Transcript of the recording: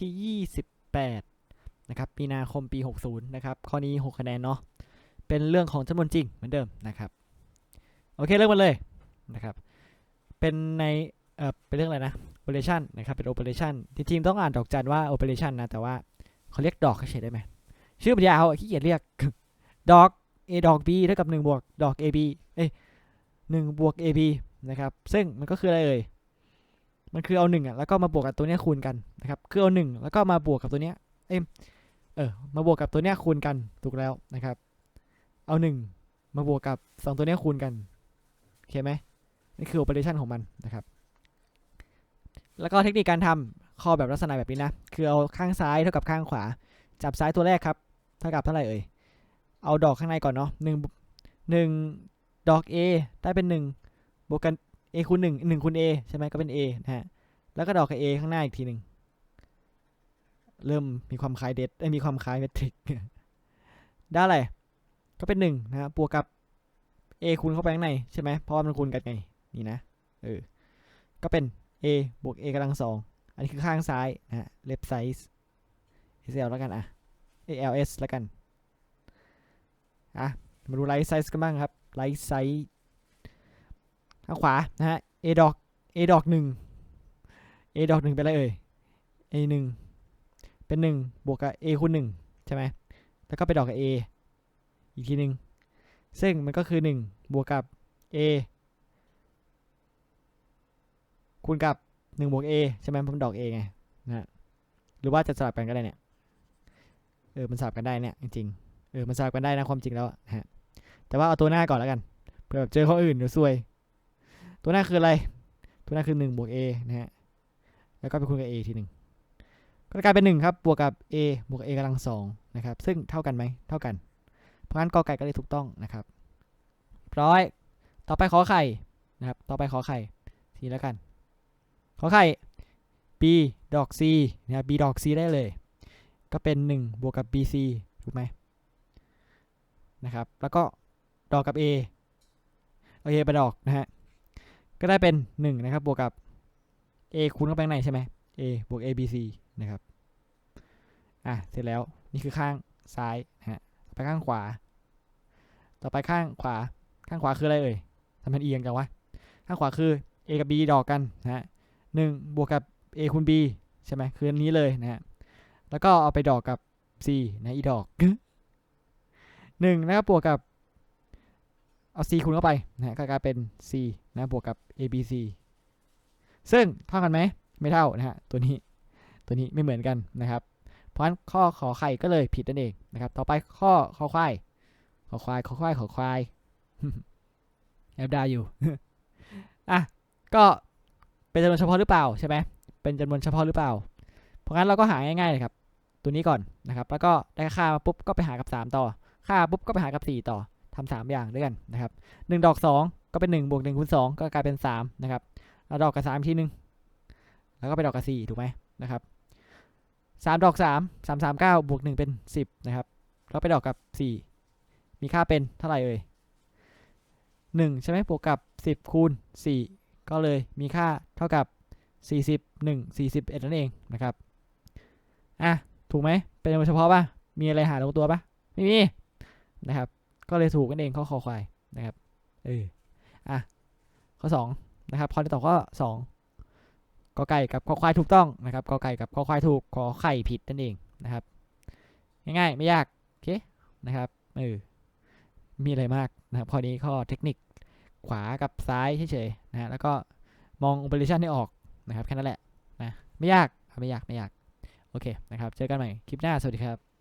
ที่ 28 นะครับ มีนาคมปี 60 นะครับ ข้อนี้ 6 คะแนนเนาะ เป็นเรื่องของจำนวนจริงเหมือนเดิมนะครับ โอเค เริ่มกันเลยนะครับ เป็นใน เอ่อ เป็นเรื่องอะไรนะ operation นะครับ เป็น operation จริงๆต้องอ่านดอกจันว่า operation นะ แต่ว่าเขาเรียกดอกเฉยได้ไหม ชื่อมันยาวอะขี้เกียจเรียก ดอก a ดอก b เท่ากับ1บวกดอก ab เอ้ย1บวก ab นะครับ ซึ่งมันก็คืออะไรเอ่ย มันคือเอาหนึ่งอะแล้วก็มาบวกกับตัวเนี้ยคูณกันนะครับคือเอาหนึ่งแล้วก็มาบวกกับตัวเนี้ยเอ้เออมาบวกกับตัวเนี้ยคูณกันถูกแล้วนะครับ เอาหนึ่งมาบวกกับสองตัวเนี้ยคูณกันโอเคไหมนี่คือ operation ของมันนะครับ แล้วก็เทคนิคการทำข้อแบบลักษณะแบบนี้นะ คือเอาข้างซ้ายเท่ากับข้างขวา จับซ้ายตัวแรกครับ เท่ากับเท่าไหร่เอ่ย เอาดอกข้างในก่อนเนาะหนึ่งหนึ่งดอก A ได้เป็นหนึ่งบวกกัน A คูณหนึ่งหนึ่งคูณ A ใช่ไหมก็เป็น A นะฮะ แล้วก็ดอกกับ A ข้างหน้าอีกทีหนึ่ง เริ่มมีความคล้ายเดดมีความคล้ายเมทริกได้อะไร ก็เป็นหนึ่งนะครับวกกับ A คูณเข้าไปข้างในใช่ไหมเพราะว่ามันคูณกันไง นี่นะ เออ ก็เป็น A บวก A กำลังสอง อันนี้คือข้างซ้ายนะฮะ left side SL แล้วกันอะ ALS แล้วกัน อะ มาดู right size กันบ้างครับ right size ข้างขวานะฮะ A ดอก A ดอกหนึ่ง A ดอกหนึ่งเป็นอะไรเอ่ย A หนึ่งเป็นหนึ่งบวกกับ A คูณหนึ่งใช่ไหมแล้วก็ไปดอกกับ A อีกทีหนึ่งซึ่งมันก็คือหนึ่งบวกกับ A คูณกับหนึ่งบวก A ใช่ไหมมันดอก A ไงนะหรือว่าจะสลับกันก็ได้เนี่ยเออมันสลับกันได้เนี่ยจริงๆเออมันสลับกันได้นะความจริงแล้วฮะแต่ว่าเอาตัวหน้าก่อนแล้วกันเผื่อแบบเจอข้ออื่นเดี๋ยวซวย ตัวหน้าคืออะไร ตัวหน้าคือ1บวก a นะฮะ แล้วก็ไปคูณกับ a ทีหนึ่งก็กลายเป็น1ครับ บวกกับ a บวก a กำลังสองนะครับ ซึ่งเท่ากันไหม เท่ากัน เพราะงั้นกอไก่ก็เลยถูกต้องนะครับ ร้อย ต่อไปขอไข่นะครับ ต่อไปขอไข่ทีแล้วกัน ขอไข่ b ดอก c นะครับ b ดอก c ได้เลย ก็เป็น 1 บวกกับ bc ถูกไหมนะครับ แล้วก็ดอกกับ a โอเคไปดอกนะฮะ ก็ได้เป็น 1 นะครับ บวกกับ a คูณเข้าไปข้างในใช่ไหม a บวก a b c นะครับ อะ เสร็จแล้ว นี่คือข้างซ้ายนะฮะไปข้างขวา ต่อไปข้างขวา ข้างขวาคืออะไรเอ่ยทำเป็นเอียงจังวะ ข้างขวาคือ a กับ b ดอกกันนะฮะหนึ่งบวกกับ a คูณ b ใช่ไหมคืออันนี้เลยนะฮะ แล้วก็เอาไปดอกกับ c นะอีดอกหนึ่งนะครับบวกกับ เอา c คูณเข้าไปนะก็กลายเป็น c นะบวกกับ a b c ซึ่งเท่ากันไหมไม่เท่านะฮะตัวนี้ตัวนี้ไม่เหมือนกันนะครับ เพราะฉะนั้นข้อขอไข่ก็เลยผิดนั่นเองนะครับ ต่อไปข้อขอควายขอควายขอควายขอควายแอบได้อยู่อะก็เป็นจำนวนเฉพาะหรือเปล่าใช่ไหมเป็นจำนวนเฉพาะหรือเปล่า เพราะงั้นเราก็หาง่ายๆเลยครับ ตัวนี้ก่อนนะครับ แล้วก็ได้ค่ามาปุ๊บก็ไปหากับ 3 ต่อ ค่าปุ๊บก็ไปหากับ 4 ต่อ ทำสามอย่างด้วยกันนะครับ1ดอก 2 ก็เป็น 1 บวก1คูณ2ก็กลายเป็น3นะครับแล้วดอกกับ3อีกทีหนึง แล้วก็ไปดอกกับ4ถูกไหมนะครับ3ดอก 3 3 3 9บวก1เป็น 10นะครับแล้วไปดอกกับ 4 มีค่าเป็นเท่าไหร่เอ่ย1ใช่ไหมบวกกับ 10คูณ4ก็เลยมีค่าเท่ากับ40 1 41นั่นเองนะครับอะถูกไหมเป็นจำนวนเฉพาะป่ะมีอะไรหาลงตัวป่ะไม่มีนะครับ ก็เลยถูกกันเองข้อคอควายนะครับเอออะข้อ2นะครับพอที่ตอข้อ2กอไก่กับคอควายถูกต้องนะครับกอไก่กับคอควายถูกขอไข่ผิดนั่นเองนะครับ ง่ายๆไม่ยากโอเคนะครับเออมีอะไรมากนะครับข้อนี้ข้อเทคนิคขวากับซ้ายเฉยๆนะฮะแล้วก็มอง operation ให้ออกนะครับแค่นั้นแหละนะไม่ยากไม่ยากไม่ยาก โอเคนะครับ เจอกันใหม่คลิปหน้า สวัสดีครับ